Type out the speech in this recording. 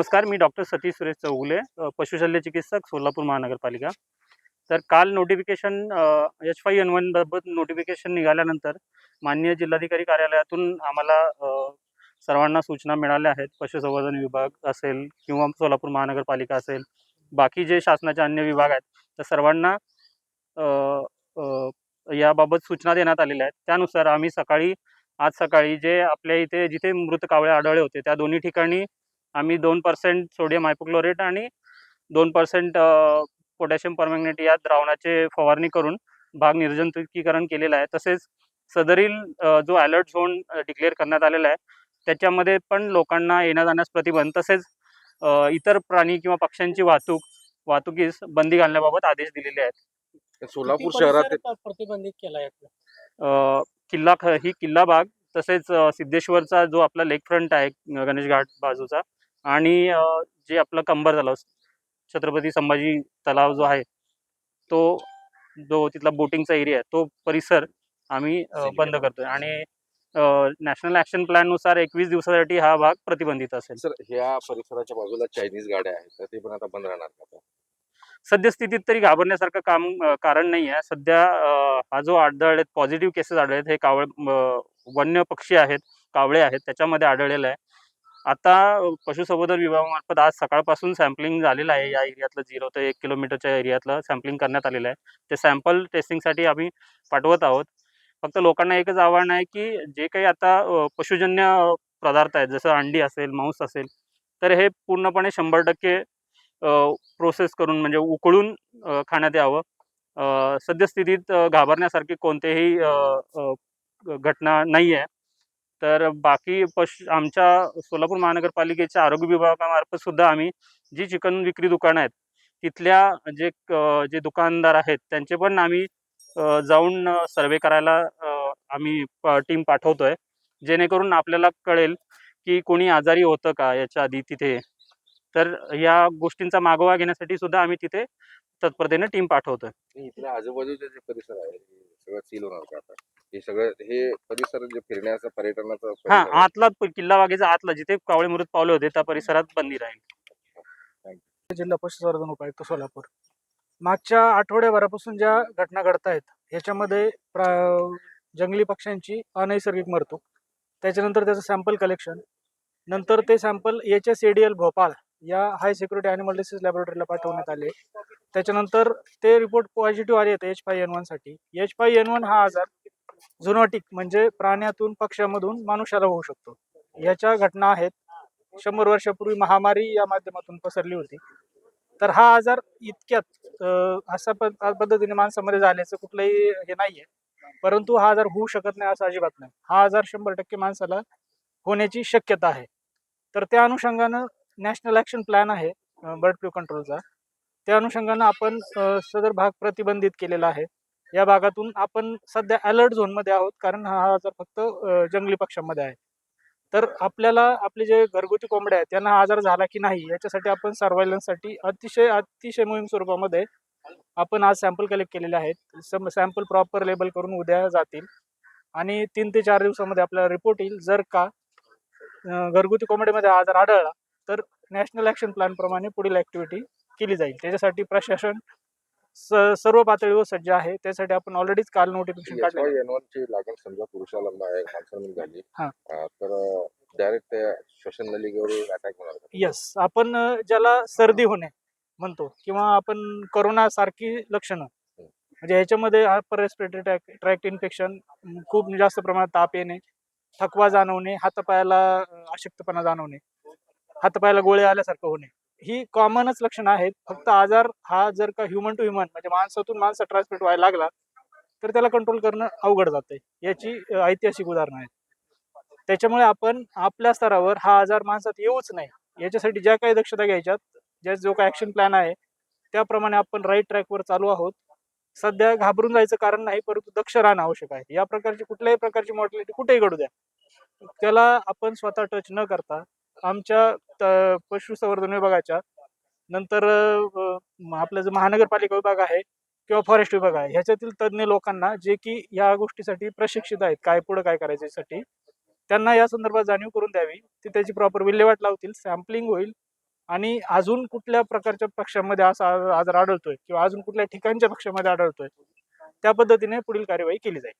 नमस्कार मी डॉक्टर सतीश सुरेश चौगुले पशुशल्य चिकित्सक सोलापूर महानगरपालिका. तर काल notification H five N one बाबत नोटिफिकेशन निघाल्यानंतर माननीय जिल्हाधिकारी कार्यालयातून आम्हाला सर्वांना सूचना मिळाल्या आहेत. पशुसंवर्धन विभाग असेल किंवा सोलापूर महानगरपालिका असेल बाकी जे शासनाचे अन्य विभाग आहेत त्या सर्वांना याबाबत सूचना देण्यात आलेल्या आहेत. त्यानुसार आम्ही सकाळी आज सकाळी जे आपल्या इथे जिथे मृत कावळे आढळले होते त्या दोन्ही ठिकाणी आम्ही दोन पर्सेंट सोडियम हायपोक्लोरेट आणि दोन पर्सेंट पोटॅशियम परमॅग्नेट या द्रावणाचे फवारणी करून भाग निर्जंतुकीकरण केलेलं आहे. तसेच सदरील जो अलर्ट झोन डिक्लेअर करण्यात आलेला आहे त्याच्यामध्ये पण लोकांना येण्या जाण्यास प्रतिबंध तसेच इतर प्राणी किंवा पक्ष्यांची वाहतूक वाहतुकीस बंदी घालण्याबाबत आदेश दिलेले आहेत. सोलापूर शहरात प्रतिबंधित केलाय आपला? अ, किल्ला ही किल्ला बाग तसेच सिद्धेश्वरचा जो आपला लेक फ्रंट आहे गणेश घाट बाजूचा आणि जे आपलं कंबर तलाव छत्रपती संभाजी तलाव जो आहे तो जो तिथला बोटिंगचा एरिया आहे तो परिसर आम्ही बंद. करतोय आणि नॅशनल ॲक्शन प्लॅननुसार एकवीस दिवसासाठी हा भाग प्रतिबंधित असेल सर ह्या परिसराच्या बाजूला चायनीज गाड्या आहेत तर ते पण आता बंद राहणार का? सद्यस्थितीत तरी घाबरण्यासारखं काम कारण नाही आहे सध्या हा जो आढळलेत पॉझिटिव्ह केसेस आढळलेत हे कावळे वन्य पक्षी आहेत कावळे आहेत त्याच्यामध्ये आढळलेलं आहे आता पशुसंवर्धन विभागामार्फत आज सकाळपासून सॅम्पलिंग झालेलं आहे. या एरियातलं झिरो ते एक किलोमीटरच्या एरियातलं सॅम्पलिंग करण्यात आलेलं आहे. ते सॅम्पल टेस्टिंगसाठी आम्ही पाठवत आहोत. फक्त लोकांना एकच आव्हान आहे की जे काही आता पशुजन्य पदार्थ आहेत जसं अंडी असेल मांस असेल तर हे पूर्णपणे शंभर टक्के प्रोसेस करून म्हणजे उकळून खाण्यात यावं. सद्यस्थितीत घाबरण्यासारखी कोणतेही घटना नाही आहे तर बाकी पशु आमच्या सोलापूर महानगरपालिकेच्या आरोग्य विभागामार्फत सुद्धा आम्ही जी चिकन विक्री दुकानं आहेत तिथल्या जे जे दुकानदार आहेत त्यांचे पण आम्ही जाऊन सर्वे करायला आम्ही टीम पाठवतोय. जेणेकरून आपल्याला कळेल की कोणी आजारी होतं का याच्या आधी तिथे. तर या गोष्टींचा मागोवा घेण्यासाठी सुद्धा आम्ही तिथे तत्परतेने टीम पाठवतोय. आजूबाजूचे जे परिसर आहे हे सगळं हे परिसर जे फिरण्याचं पर्यटनाचं हा परिसर आहे, आतला प- किल्ला बागेचा आतला जिथे कावळे मृत पावले होते त्या परिसरात बंदी राहील. जिल्हा पशुसंवर्धन उपायुक्त सोलापूर. मागच्या आठवड्याभरापासून ज्या घटना घडत आहेत ह्याच्यामध्ये प्रा- जंगली पक्ष्यांची अनैसर्गिक मरतूक त्याच्यानंतर त्याचं सॅम्पल कलेक्शन नंतर ते sample H S A D L Bhopal या हाय सिक्युरिटी अॅनिमल डिसीज लॅबोरेटरीला पाठवण्यात आले. त्याच्यानंतर ते रिपोर्ट पॉझिटिव्ह आले आहेत एच फाय एनसाठी. एच फाय एन वन हा आजार झुनॉटिक म्हणजे प्राण्यातून पक्ष्यामधून माणुसाला होऊ शकतो. याच्या घटना आहेत. शंभर वर्षापूर्वी महामारी या माध्यमातून पसरली होती. तर हा आजार इतक्यात अशा पद्धतीने माणसामध्ये झाल्याचं कुठलंही हे नाहीये. परंतु हा आजार होऊ शकत नाही असं अजिबात नाही. हा आजार शंभर टक्के माणसाला होण्याची शक्यता आहे. तर त्या अनुषंगानं नॅशनल ॲक्शन प्लॅन आहे बर्ड फ्लू कंट्रोलचा. त्या अनुषंगानं आपण सदर भाग प्रतिबंधित केलेला आहे. या भागातून आपण सध्या अलर्ट झोनमध्ये आहोत कारण हा आजार फक्त जंगली पक्ष्यांमध्ये आहे. तर आपल्याला आपले जे घरगुती कोंबड्या आहेत त्यांना हा आजार झाला की नाही याच्यासाठी आपण सर्वायलन्ससाठी अतिशय अतिशय मोहीम स्वरूपामध्ये आपण आज सॅम्पल कलेक्ट केलेले आहेत. सॅम्पल प्रॉपर लेबल करून उद्या जातील. आणि तीन ते चार दिवसामध्ये आपल्याला रिपोर्ट येईल. जर का घरगुती कोंबडीमध्ये आजार आढळला तर नॅशनल ॲक्शन प्लॅन प्रमाणे पुढील ॲक्टिव्हिटी केली जाईल. त्याच्यासाठी प्रशासन स- सर्व पातळीवर सज्ज आहे. त्यासाठी आपण ऑलरेडीच काल नोटिफिकेशन काढले HYN1 ची लागण समजा पुरुषाला मा- माणसाला झाली हा. अं, तर डायरेक्ट त्या श्वसन नलिकेवर अटॅक होणार का? येस आपण अ, ज्याला सर्दी होणे म्हणतो किंवा आपण कोरोना सारखी लक्षणं म्हणजे ह्याच्यामध्ये upper respiratory track tract infection खूप जास्त प्रमाणात ताप येणे थकवा जाणवणे हातापायाला अ, अशक्तपणा जाणवणे हातापायाला गोळे आल्यासारखं होणे. ही कॉमनच लक्षणं आहेत. फक्त आजार हा जर का ह्युमन टू ह्युमन म्हणजे माणसातून माणसा ट्रान्समिट व्हायला लागला तर त्याला कंट्रोल करणं अवघड जाते याची ऐतिहासिक उदाहरणं आहेत. त्याच्यामुळे आपण आपल्या स्तरावर हा आजार माणसात येऊच नाही. याच्यासाठी ज्या काही दक्षता घ्यायच्यात ज्या जो काही ॲक्शन प्लॅन आहे त्याप्रमाणे आपण राईट ट्रॅकवर चालू आहोत. सध्या घाबरून जायचं कारण नाही परंतु दक्ष राहणं आवश्यक आहे. या प्रकारची कुठल्याही प्रकारची मॉर्टॅलिटी कुठेही घडू द्या. त्याला आपण स्वतः टच न करता आमच्या पशुसंवर्धन विभागाच्या नंतर आपलं जे महानगरपालिका विभाग आहे किंवा फॉरेस्ट विभाग आहे ह्याच्यातील तज्ज्ञ लोकांना जे की या गोष्टीसाठी प्रशिक्षित आहेत काय पुढं काय करायच्यासाठी त्यांना या संदर्भात जाणीव करून द्यावी. ते त्याची प्रॉपर विल्हेवाट लावतील सॅम्पलिंग होईल आणि अजून कुठल्या प्रकारच्या पक्षामध्ये असा आजार आढळतोय किंवा अजून कुठल्या ठिकाणच्या पक्षामध्ये आढळतोय त्या पद्धतीने पुढील कार्यवाही केली जाईल.